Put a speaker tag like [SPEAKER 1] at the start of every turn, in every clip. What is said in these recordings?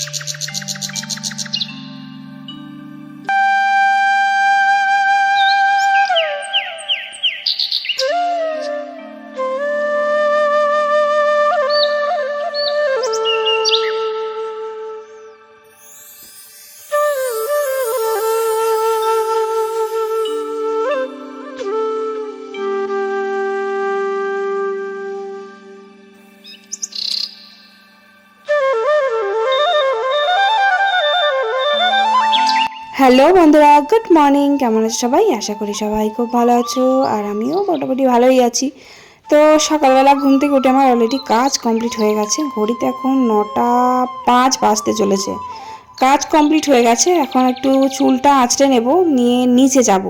[SPEAKER 1] Thank you. Hello বন্ধুরা, good morning. কেমন আছো সবাই? আশা করি সবাই খুব ভালো আছো, আর আমিও মোটামুটি ভালোই আছি। তো সকালবেলা ঘুম থেকে উঠে আমার অলরেডি কাজ কমপ্লিট হয়ে গেছে। ঘড়িতে এখন নটা পাঁচ বাজতে চলেছে। কাজ কমপ্লিট হয়ে গেছে, এখন একটু চুলটা আঁচড়ে নেব, নিয়ে নিচে যাব।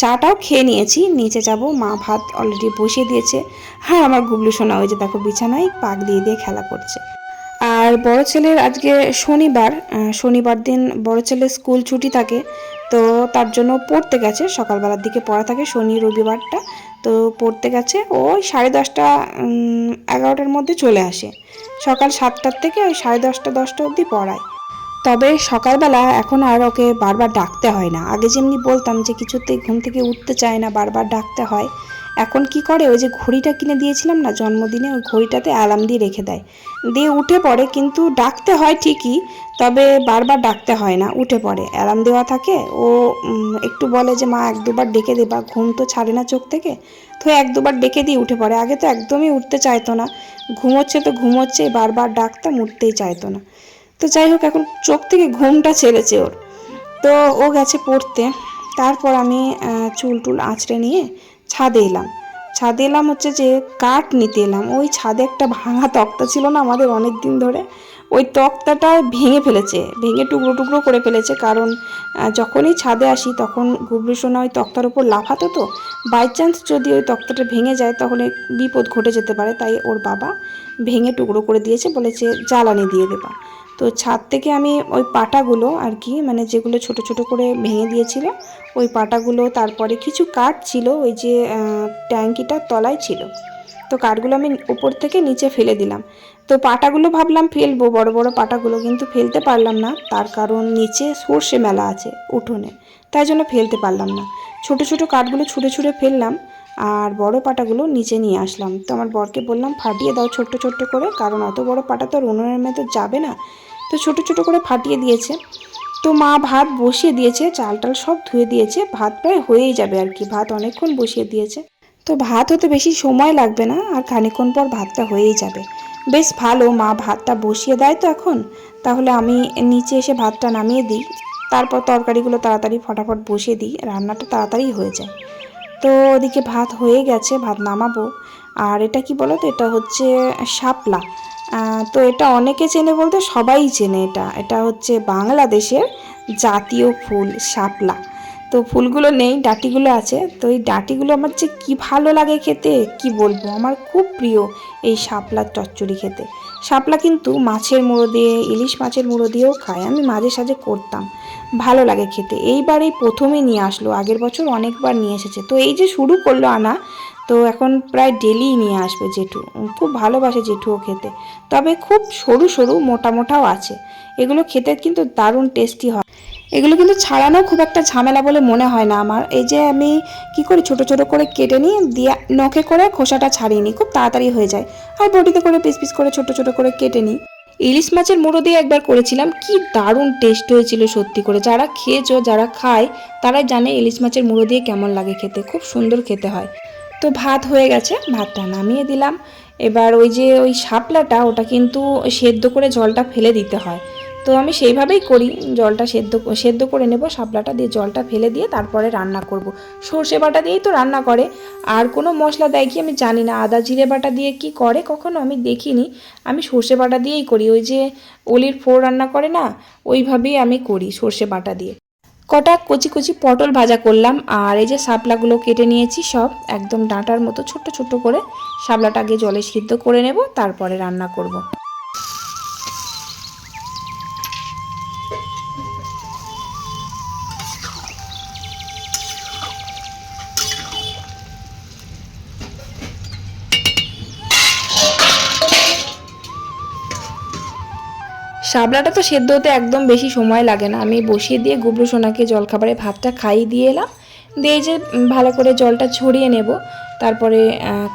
[SPEAKER 1] চাটাও খেয়ে নিয়েছি, নিচে যাব। মা ভাত অলরেডি বসিয়ে দিয়েছে। হ্যাঁ আমার গুবলু ওই যে দেখো বিছানায় পাক দিয়ে দিয়ে খেলা করছে। আর বড় ছেলের আজকে শনিবার শনিবার দিন বড় ছেলের স্কুল ছুটি থাকে, তো তার জন্য পড়তে গেছে, সকালবেলার দিকে পড়া থাকে, শনি রবিবারটা, তো পড়তে গেছে, ওই সাড়ে দশটা এগারোটার মধ্যে চলে আসে, সকাল সাতটার থেকে ওই সাড়ে দশটা দশটা অবধি পড়ায়। তবে সকালবেলা এখন আর ওকে বারবার ডাকতে হয় না, আগে যেমনি বলতাম যে কিছুতেই ঘুম থেকে উঠতে চায় না, বারবার ডাকতে হয় এখন কি করে? ওই যে ঘড়িটা কিনে দিয়েছিলাম না জন্মদিনে, ওই ঘড়িটাতে অ্যালার্ম দিয়ে রেখে দেয়। দিয়ে উঠে পড়ে, কিন্তু ডাকতে হয় ঠিকই, তবে বারবার ডাকতে হয় না, উঠে পড়ে। অ্যালার্ম দেওয়া থাকে, ও একটু বলে যে, মা, এক দুবার ডেকে দে, বা ঘুম তো ছাড়ে না চোখ থেকে। তো এক দুবার ডেকে দিয়ে উঠে পড়ে। আগে তো একদমই উঠতে চাইতো না, ঘুমোচ্ছে তো ঘুমোচ্ছে বারবার ডাকতাম, উঠতেই চাইতো না। তো যাই হোক, এখন চোখ থেকে ঘুমটা ছেড়েছে ওর। তো ও গেছে পড়তে, তারপর আমি চুল টুল আঁচড়ে নিয়ে ছাদে এলাম। ছাদে এলাম হচ্ছে যে কাঠ নিতে এলাম। ওই ছাদে একটা ভাঙা তক্তা ছিল না আমাদের অনেক দিন ধরে। ওই তক্তাটা ভেঙে ফেলেছে, ভেঙে টুকরো টুকরো করে ফেলেছে। কারণ যখনই ছাদে আসি তখন গুবলু সোনা ওই তক্তার উপর লাফাতো তো। বাই চান্স যদি ওই তক্তাটা ভেঙে যায় তাহলে বিপদ ঘটে যেতে পারে। তাই ওর বাবা ভেঙে টুকরো করে দিয়েছে, বলেছে জ্বালানি দিয়ে দেবা। তো ছাদ থেকে আমি ওই পাটাগুলো আর কি মানে যেগুলো ছোট ছোট করে ভেঙে দিয়েছিল, ওই পাটাগুলো, তারপরে কিছু কাঠ ছিল, ওই যে ট্যাঙ্কিটার তলায় ছিল। তো কাঠগুলো আমি উপর থেকে নিচে ফেলে দিলাম। তো পাটাগুলো ভাবলাম ফেলব, বড় বড় পাটাগুলো কিন্তু ফেলতে পারলাম না, তার কারণ নিচে সর্ষে মেলা আছে উঠোনে, তাই জন্য ফেলতে পারলাম না। ছোট ছোট কাঠগুলো ছুঁড়ে ছুঁড়ে ফেললাম আর বড় পাটাগুলো নিচে নিয়ে আসলাম। তো আমার বরকে বললাম, ফাটিয়ে দাও ছোট্ট ছোট্ট করে, কারণ অত বড় পাটা তো আর উনুনের মতো যাবে না। তো ছোট ছোট করে ফাটিয়ে দিয়েছে। তো মা ভাত বসিয়ে দিয়েছে, চাল টাল সব ধুয়ে দিয়েছে। ভাত প্রায় হয়েই যাবে আর কি, ভাত অনেকক্ষণ বসিয়ে দিয়েছে। তো ভাত হতে বেশি সময় লাগবে না, আর খানিকক্ষণ পর ভাতটা হয়েই যাবে। বেশ ভালো, মা ভাতটা বসিয়ে দেয় তো এখন। তাহলে আমি নিচে এসে ভাতটা নামিয়ে দিই। তারপর তরকারিগুলো তাড়াতাড়ি ফটাফট বসিয়ে দিই, রান্নাটা তাড়াতাড়ি হয়ে যায়। তো ওদিকে ভাত হয়ে গেছে, ভাত নামাবো। আর এটা কি বলো তো এটা হচ্ছে শাপলা। তো এটা অনেকে চেনে বলতে সবাই চেনে এটা। এটা হচ্ছে বাংলাদেশের জাতীয় ফুল, শাপলা। তো ফুলগুলো নেই, ডাটিগুলো আছে। তো এই ডাটিগুলো আমার যে কী ভালো লাগে খেতে, কি বলব? আমার খুব প্রিয় এই শাপলার চচ্চড়ি খেতে। শাপলা কিন্তু মাছের মুড়ো দিয়ে, ইলিশ মাছের মুড়ো দিয়েও খায়। আমি মাঝে সাঝে করতাম। ভালো লাগে খেতে। এইবার এই প্রথমে নিয়ে আসলো। আগের বছর অনেকবার নিয়ে এসেছে। তো এই যে শুরু করল আনা তো এখন প্রায় ডেলিই নিয়ে আসবে জেঠু। খুব ভালোবাসে জেঠুও খেতে। তবে খুব সরু সরু মোটা মোটাও আছে। এগুলো খেতে কিন্তু দারুণ টেস্টি হয়। এগুলো কিন্তু ছাড়ানো খুব একটা ঝামেলা বলে মনে হয় না আমার। এই যে আমি কি করি, ছোট ছোট করে কেটে নিই দিয়ে নখে করে খোসাটা ছাড়িয়ে নিই। খুব তাড়াতাড়ি হয়ে যায়। আর বটিতে করে পিস পিস করে ছোট ছোট করে কেটে নিই। ইলিশ মাছের মুড়ো দিয়ে একবার করেছিলাম। কি দারুণ টেস্ট হয়েছিল সত্যি করে। যারা খেয়েছো, যারা খায়, তারাই জানে ইলিশ মাছের মুড়ো দিয়ে কেমন লাগে খেতে। খুব সুন্দর খেতে হয়। তো ভাত হয়ে গেছে, ভাতটা নামিয়ে দিলাম। এবার ওই যে ওই শাপলাটা, ওটা কিন্তু সেদ্ধ করে জলটা ফেলে দিতে হয়। তো আমি সেইভাবেই করি, জলটা সেদ্ধ সেদ্ধ করে নেব, শাপলাটা দিয়ে জলটা ফেলে দিয়ে তারপরে রান্না করব। সর্ষে বাটা দিয়েই তো রান্না করে, আর কোনো মশলা দেয় কি আমি জানি না। আদা, জিরে বাটা দিয়ে কি করে কখনো আমি দেখিনি। আমি সর্ষে বাটা দিয়েই করি, ওই যে অলির ফোর রান্না করে না, ওইভাবেই আমি করি সর্ষে বাটা দিয়ে। কটা কচি কচি পটল ভাজা করলাম আর এই যে শাপলাগুলো কেটে নিয়েছি সব একদম ডাঁটার মতো ছোট্ট ছোট্ট করে শাপলাটা আগে জলে সিদ্ধ করে নেব, তারপরে রান্না করব। শাবলাটা তো সেদ্ধ হতে একদম বেশি সময় লাগে না। আমি বসিয়ে দিয়ে গুবলু সোনাকে জলখাবারে ভাতটা খাইয়ে দিয়ে এলাম। দিয়ে যে ভালো করে জলটা ছড়িয়ে নেব। তারপরে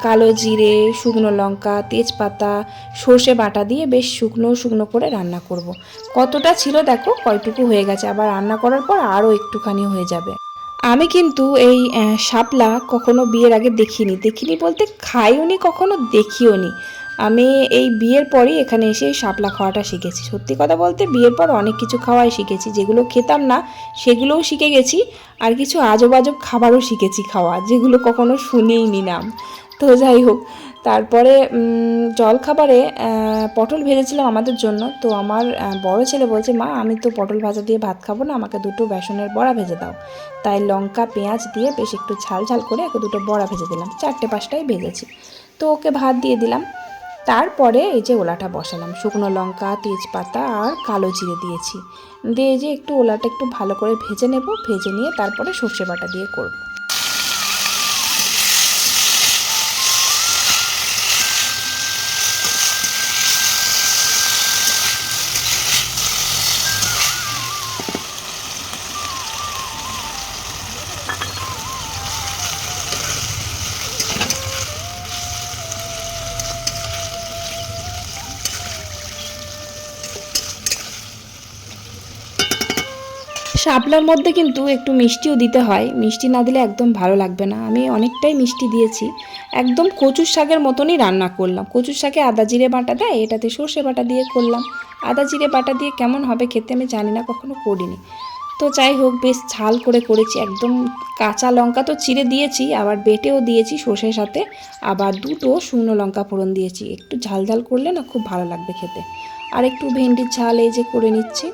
[SPEAKER 1] কালো জিরে, শুকনো লঙ্কা, তেজপাতা, সর্ষে বাটা দিয়ে বেশ শুকনো শুকনো করে রান্না করব। কতটা ছিল দেখো, কয়টুকু হয়ে গেছে। আবার রান্না করার পর আরও একটুখানি হয়ে যাবে। আমি কিন্তু এই শাপলা কখনো বিয়ের আগে দেখিনি। দেখিনি বলতে খাইওনি, কখনো দেখিও নি আমি এই বিয়ের পরই এখানে এসে শাপলা খাওয়াটা শিখেছি। সত্যি কথা বলতে বিয়ের পর অনেক কিছু খাওয়াই শিখেছি। যেগুলো খেতাম না সেগুলোও শিখে গেছি। আর কিছু আজব আজব খাবারও শিখেছি খাওয়া যেগুলো কখনো শুনেই নি নাম। তো যাই হোক তারপরে উম, জলখাবারে পটল ভেজেছিলাম আমাদের জন্য। তো আমার বড় ছেলে বলছে মা আমি তো পটল ভাজা দিয়ে ভাত খাব না আমাকে দুটো বেসনের বড়া ভেজে দাও। তাই লঙ্কা পেঁয়াজ দিয়ে বেশ একটু ঝাল ঝাল করে ওকে দুটো বড়া ভেজে দিলাম। চারটে পাঁচটাই ভেজেছি। তো ওকে ভাত দিয়ে দিলাম। তারপরে এই যে ওলাটা বসালাম। শুকনো লঙ্কা, তেজপাতা আর কালো জিরে দিয়েছি। দিয়ে যে একটু ওলাটা একটু ভালো করে ভেজে নেব, ভেজে নিয়ে তারপরে সর্ষে বাটা দিয়ে করব। শাপলার মধ্যে কিন্তু একটু মিষ্টিও দিতে হয়। মিষ্টি না দিলে একদম ভালো লাগবে না। আমি অনেকটাই মিষ্টি দিয়েছি। একদম কচুর শাকের মতনই রান্না করলাম। কচুর শাকে আদা জিরে বাটা দেয়, এটাতে সর্ষে বাটা দিয়ে করলাম। আদা জিরে বাটা দিয়ে কেমন হবে খেতে আমি জানি না, কখনো করিনি। তো যাই হোক, বেশ ঝাল করে করেছি। একদম কাঁচা লঙ্কা তো চিড়ে দিয়েছি, আবার বেটেও দিয়েছি সর্ষের সাথে। আবার দুটো শুকনো লঙ্কা ফোড়ন দিয়েছি। একটু ঝাল ঝাল করলে না খুব ভালো লাগবে খেতে। আর একটু ভেন্ডির ঝাল এই যে করে নিচ্ছি।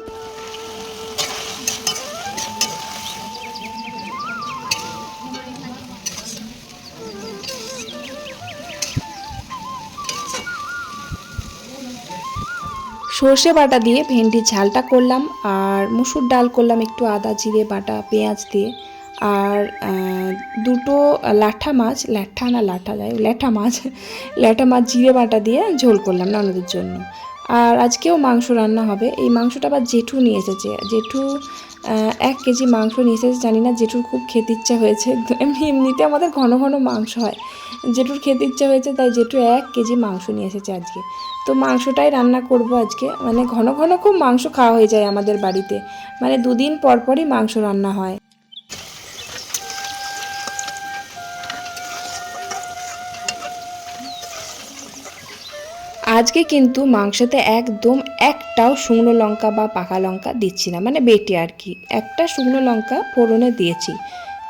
[SPEAKER 1] সর্ষে বাটা দিয়ে ভেন্ডির ঝালটা করলাম আর মুসুর ডাল করলাম একটু আদা, জিরে, বাটা, পেঁয়াজ দিয়ে। আর দুটো লাঠা মাছ, ল্যাঠা না লাঠা যায় ল্যাঠা মাছ ল্যাঠা মাছ, জিরে বাটা দিয়ে ঝোল করলাম ননদের জন্য। আর আজকেও মাংস রান্না হবে। এই মাংসটা আবার জেঠু নিয়ে এসেছে। জেঠু এক কেজি মাংস নিয়ে এসেছে। জানি না জেঠুর খুব খেতে ইচ্ছা হয়েছে। এমনি এমনিতে আমাদের ঘন ঘন মাংস হয়। জেঠুর খেতে ইচ্ছা হয়েছে, তাই জেঠু এক কেজি মাংস নিয়ে এসেছে আজকে। তো মাংসটাই রান্না করব আজকে। মানে ঘন ঘন খুব মাংস খাওয়া হয়ে যায় আমাদের বাড়িতে। মানে দুদিন পর পরই মাংস রান্না হয়। আজকে কিন্তু মাংসতে একদম একটাও শুকনো লঙ্কা বা পাকা লঙ্কা দিচ্ছি না। মানে বেটে আর কি। একটা শুকনো লঙ্কা ফোড়নে দিয়েছি।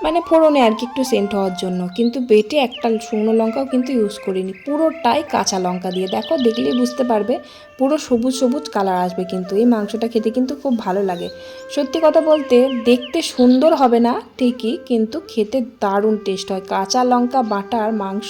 [SPEAKER 1] মানে ফোড়নে আর কি একটু সেন্ট হওয়ার জন্য। কিন্তু বেটে একটা শুকনো লঙ্কাও কিন্তু ইউজ করিনি। পুরোটাই কাঁচা লঙ্কা দিয়ে। দেখো, দেখলেই বুঝতে পারবে পুরো সবুজ সবুজ কালার আসবে কিন্তু। এই মাংসটা খেতে কিন্তু খুব ভালো লাগে। সত্যি কথা বলতে দেখতে সুন্দর হবে না ঠিকই, কিন্তু খেতে দারুণ টেস্ট হয়। কাঁচা লঙ্কা বাটার মাংস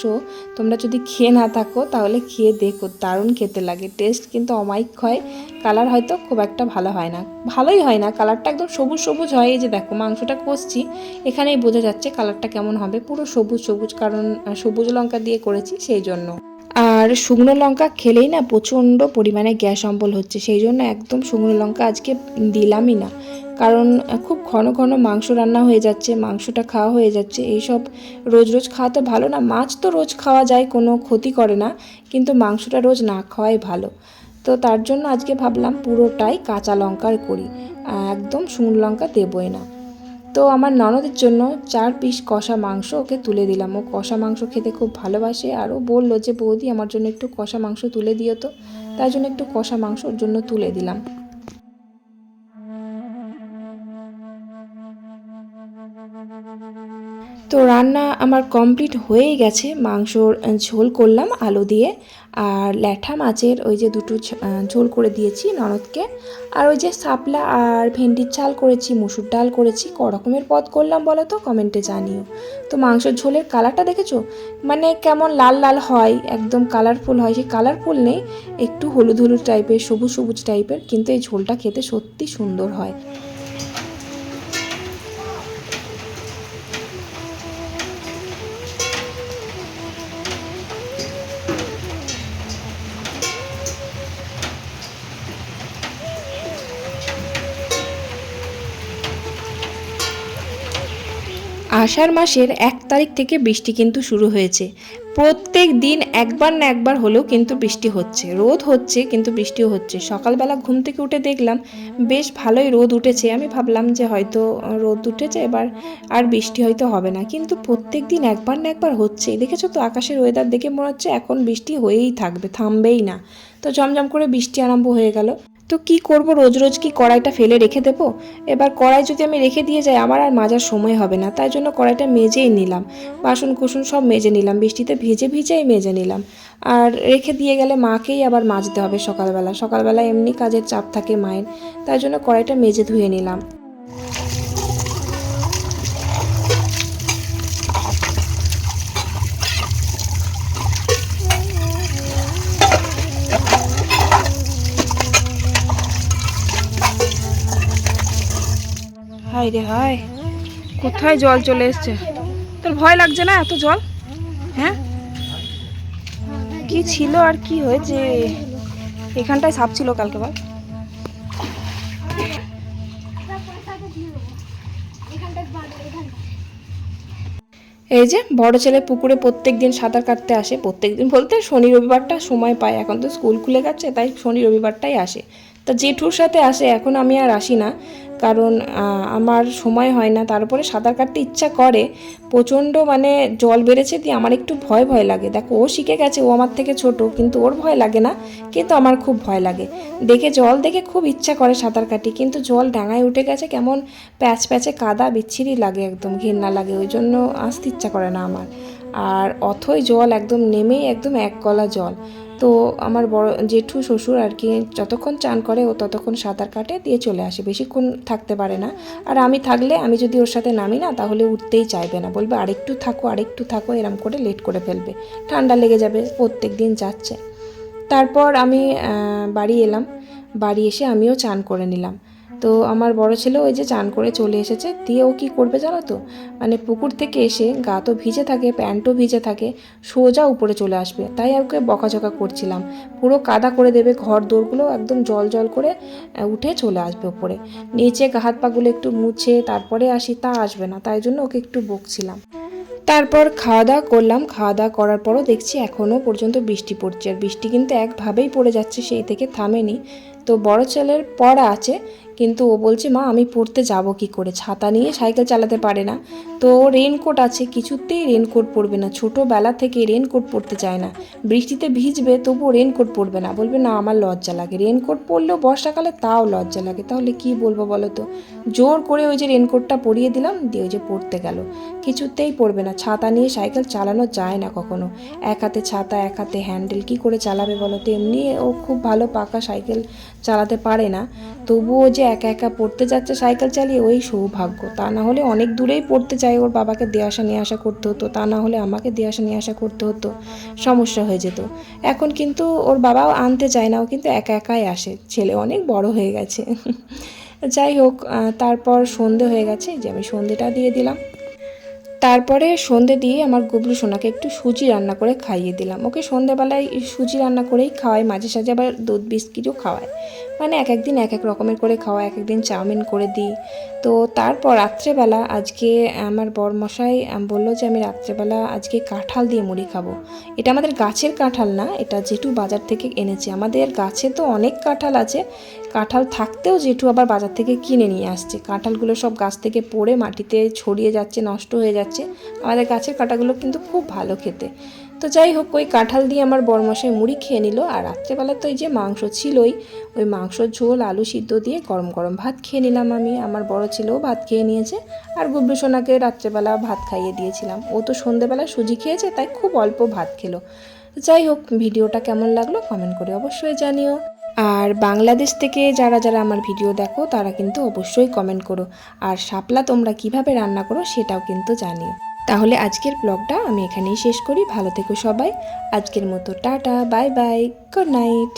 [SPEAKER 1] তোমরা যদি খেয়ে না থাকো, তাহলে খেয়ে দেখো, দারুণ খেতে লাগে। টেস্ট কিন্তু অমায়িক হয়, কালার হয়তো খুব একটা ভালো হয় না। ভালোই হয় না, কালারটা একদম সবুজ সবুজ হয়। এই যে দেখো, মাংসটা কষছি, এখানেই বোঝা যাচ্ছে কালারটা কেমন হবে। পুরো সবুজ সবুজ, কারণ সবুজ লঙ্কা দিয়ে করেছি, সেই জন্য। আর শুকনো লঙ্কা খেলেই না প্রচণ্ড পরিমাণে গ্যাস অম্বল হচ্ছে। সেই জন্য একদম শুকনো লঙ্কা আজকে দিলামই না। কারণ খুব ঘন ঘন মাংস রান্না হয়ে যাচ্ছে, মাংসটা খাওয়া হয়ে যাচ্ছে। এইসব রোজ রোজ খাওয়া তো ভালো না, মাছ তো রোজ খাওয়া যায়, কোনো ক্ষতি করে না। কিন্তু মাংসটা রোজ না খাওয়াই ভালো। তো তার জন্য আজকে ভাবলাম পুরোটাই কাঁচা লঙ্কার করি। একদম শুকনো লঙ্কা দেবই না। তো আমার ননদের জন্য চার পিস কষা মাংস ওকে তুলে দিলাম। ও কষা মাংস খেতে খুব ভালোবাসে আর ও বলল যে, বৌদি, আমার জন্য একটু কষা মাংস তুলে দিও তো। তাই জন্য একটু কষা মাংস ওর জন্য তুলে দিলাম। তো রান্না আমার কমপ্লিট হয়েই গেছে। মাংসর ঝোল করলাম আলু দিয়ে। আর ল্যাঠা মাছের ওই যে দুটো ঝোল করে দিয়েছি ননদকে। আর ওই যে শাপলা আর ভেন্ডির চাল করেছি, মুসুর ডাল করেছি, ক রকমের পদ করলাম বলো তো কমেন্টে জানিও। তো মাংসের ঝোলের কালারটা দেখেছ? মানে কেমন লাল লাল হয়, একদম কালারফুল হয়। সেই কালারফুল নেই, একটু হলুদ হলুদ টাইপের সবুজ সবুজ টাইপের কিন্তু এই ঝোলটা খেতে সত্যি সুন্দর হয়। আষাঢ় মাসের এক তারিখ থেকে বৃষ্টি কিন্তু শুরু হয়েছে। প্রত্যেক দিন একবার না একবার হলেও কিন্তু বৃষ্টি হচ্ছে। রোদ হচ্ছে, কিন্তু বৃষ্টিও হচ্ছে। সকালবেলা ঘুম থেকে উঠে দেখলাম, বেশ ভালোই রোদ উঠেছে। আমি ভাবলাম যে হয়তো রোদ উঠেছে, এবার আর বৃষ্টি হয়তো হবে না। কিন্তু প্রত্যেক দিন একবার না একবার হচ্ছে। দেখেছ তো, আকাশের ওয়েদার দেখে মনে হচ্ছে এখন বৃষ্টি হয়েই থাকবে, থামবেই না। তো জমজম করে বৃষ্টি আরম্ভ হয়ে গেল। তো কি করব? রোজ রোজ কি কড়াইটা ফেলে রেখে দেব? এবার কড়াই যদি আমি রেখে দিয়ে যাই, আমার আর মাজার সময় হবে না। তাই জন্য কড়াইটা মেজেই নিলাম। বাসন কুসুন সব মেজে নিলাম। বৃষ্টিতে ভিজে ভিজেই মেজে নিলাম। আর রেখে দিয়ে গেলে মাকেই আবার মাজতে হবে সকালবেলা। সকালবেলা এমনি কাজের চাপ থাকে মায়ের। তাই জন্য কড়াইটা মেজে ধুয়ে নিলাম। হাই রে হাই কোথায় জল চলে এসছে? তোর ভয় লাগছে না এত জল? হ্যাঁ? কি ছিল আর কি হয়েছে? এখানটায় সাপ ছিল কালকে বল। এই যে বড় ছেলে পুকুরে প্রত্যেক দিন সাঁতার কাটতে আসে। প্রত্যেক দিন বলতে শনি রবিবারটা সময় পায়। এখন তো স্কুল খুলে গেছে, তাই শনি রবিবারটাই আসে। তা জেঠুর সাথে আসে, এখন আমি আর আসি না। কারণ আমার সময় হয় না। তারপরে সাঁতার কাটতে ইচ্ছা করে, প্রচণ্ড মানে জল বেড়েছে দিয়ে আমার একটু ভয় ভয় লাগে। দেখো, ও শিখে গেছে, ও আমার থেকে ছোট, কিন্তু ওর ভয় লাগে না। কিন্তু আমার খুব ভয় লাগে। দেখে, জল দেখে খুব ইচ্ছা করে সাঁতার কাটি, কিন্তু জল ডাঙায় উঠে গেছে, কেমন প্যাচ প্যাচে কাদা বিচ্ছিরি লাগে একদম, ঘেন্না লাগে। ওই জন্য আসতে ইচ্ছা করে না আমার। আর অথই জল একদম নেমেই একদম এক কলা জল। তো আমার বড় জেঠু শ্বশুর আর কি যতক্ষণ চান করে ও ততক্ষণ সাঁতার কাটে দিয়ে চলে আসে, বেশিক্ষণ থাকতে পারে না। আর আমি থাকলে আমি যদি ওর সাথে নামি না, তাহলে উঠতেই চাইবে না, বলবে আরেকটু থাকো আরেকটু থাকো, এরম করে লেট করে ফেলবে। ঠান্ডা লেগে যাবে, প্রত্যেক দিন যাচ্ছে। তারপর আমি বাড়ি এলাম। বাড়ি এসে আমিও চান করে নিলাম। তো আমার বড় ছেলে ওই যে চান করে চলে এসেছে, দিয়ে ও কি করবে জানো তো? মানে পুকুর থেকে এসে গা তো ভিজে থাকে, প্যান্টও ভিজে থাকে, সোজা উপরে চলে আসবে। তাই আর ওকে বকাঝকা করছিলাম। পুরো কাদা করে দেবে ঘর দোরগুলো, একদম জল জল করে উঠে চলে আসবে উপরে। নিচে হাত পাগুলো একটু মুছে তারপরে আসি, তা আসবে না। তাই জন্য ওকে একটু বকছিলাম। তারপর খাওয়া দাওয়া করলাম। খাওয়া দাওয়া করার পরও দেখছি এখনও পর্যন্ত বৃষ্টি পড়ছে। আর বৃষ্টি কিন্তু একভাবেই পড়ে যাচ্ছে, সেই থেকে থামেনি। তো বড় ছেলের পড়া আছে কিন্তু ও বলছে, মা, আমি পড়তে যাব কি করে? ছাতা নিয়ে সাইকেল চালাতে পারে না। তো রেনকোট আছে, কিছুতেই রেনকোট পরবে না। ছোটোবেলা থেকে রেনকোট পরতে চায় না। বৃষ্টিতে ভিজবে, তবুও রেনকোট পরবে না। বলবে, না, আমার লজ্জা লাগে। রেনকোট পরলেও বর্ষাকালে তাও লজ্জা লাগে। তাহলে কি বলব বলো তো? জোর করে ওই যে রেনকোটটা পরিয়ে দিলাম, দিয়ে ওই যে পড়তে গেল। কিছুতেই পড়বে না। ছাতা নিয়ে সাইকেল চালানো যায় না কখনো। এক হাতে ছাতা, এক হাতে হ্যান্ডেল কি করে চালাবে বলো তো? এমনি ও খুব ভালো পাকা সাইকেল চালাতে পারে না। তবুও যে একা একা পড়তে যাচ্ছে সাইকেল চালিয়ে, ওই সৌভাগ্য। তা না হলে অনেক দূরেই পড়তে চাই ওর বাবাকে দিয়ে আসা, নিয়ে আসা করতে হতো। তা না হলে আমাকে দিয়ে আসা, নিয়ে আসা করতে হতো। সমস্যা হয়ে যেত। এখন কিন্তু ওর বাবাও আনতে চায় না। ও কিন্তু একা একাই আসে। ছেলে অনেক বড় হয়ে গেছে। যাই হোক তারপর সন্ধে হয়ে গেছে। যে আমি সন্ধেটা দিয়ে দিলাম। তারপরে সন্ধে দিয়ে আমার গুবলু সোনাকে একটু সুজি রান্না করে খাইয়ে দিলাম। ওকে সন্ধেবেলায় সুজি রান্না করেই খাওয়াই। মাঝে সাঝে আবার দুধ, বিস্কিটও খাওয়াই মানে এক একদিন এক এক রকমের করে খাওয়া, এক একদিন চাউমিন করে দিই। তো তারপর রাত্রেবেলা আজকে আমার বরমশাই বলল যে আমি রাত্রেবেলা আজকে কাঁঠাল দিয়ে মুড়ি খাব। এটা আমাদের গাছের কাঁঠাল না, এটা জেঠু বাজার থেকে এনেছে। আমাদের গাছে তো অনেক কাঁঠাল আছে, কাঁঠাল থাকতেও জেঠু আবার বাজার থেকে কিনে নিয়ে আসছে। কাঁঠালগুলো সব গাছ থেকে পড়ে মাটিতে ছড়িয়ে যাচ্ছে, নষ্ট হয়ে যাচ্ছে। আমাদের গাছের কাঁঠালগুলো কিন্তু খুব ভালো খেতে। তো যাই হোক, ওই কাঁঠাল দিয়ে আমার বরমশাই মুড়ি খেয়ে নিল। আর রাত্রেবেলা তো এই যে মাংস ছিলই, ওই মাংসর ঝোল, আলু সিদ্ধ দিয়ে গরম গরম ভাত খেয়ে নিলাম আমি। আমার বড় ছেলেও ভাত খেয়ে নিয়েছে আর গুবলু সোনাকে রাত্রেবেলা ভাত খাইয়ে দিয়েছিলাম। ও তো সন্ধেবেলা সুজি খেয়েছে, তাই খুব অল্প ভাত খেলো। যাই হোক, ভিডিওটা কেমন লাগল কমেন্ট করে অবশ্যই জানিও। আর বাংলাদেশ থেকে যারা যারা আমার ভিডিও দেখো, তারা কিন্তু অবশ্যই কমেন্ট করো। আর শাপলা তোমরা কীভাবে রান্না করো সেটাও কিন্তু জানিও। তাহলে আজকের ব্লগটা আমি এখানেই শেষ করি। ভালো থেকো সবাই। আজকের মতো tata, bye bye, good night.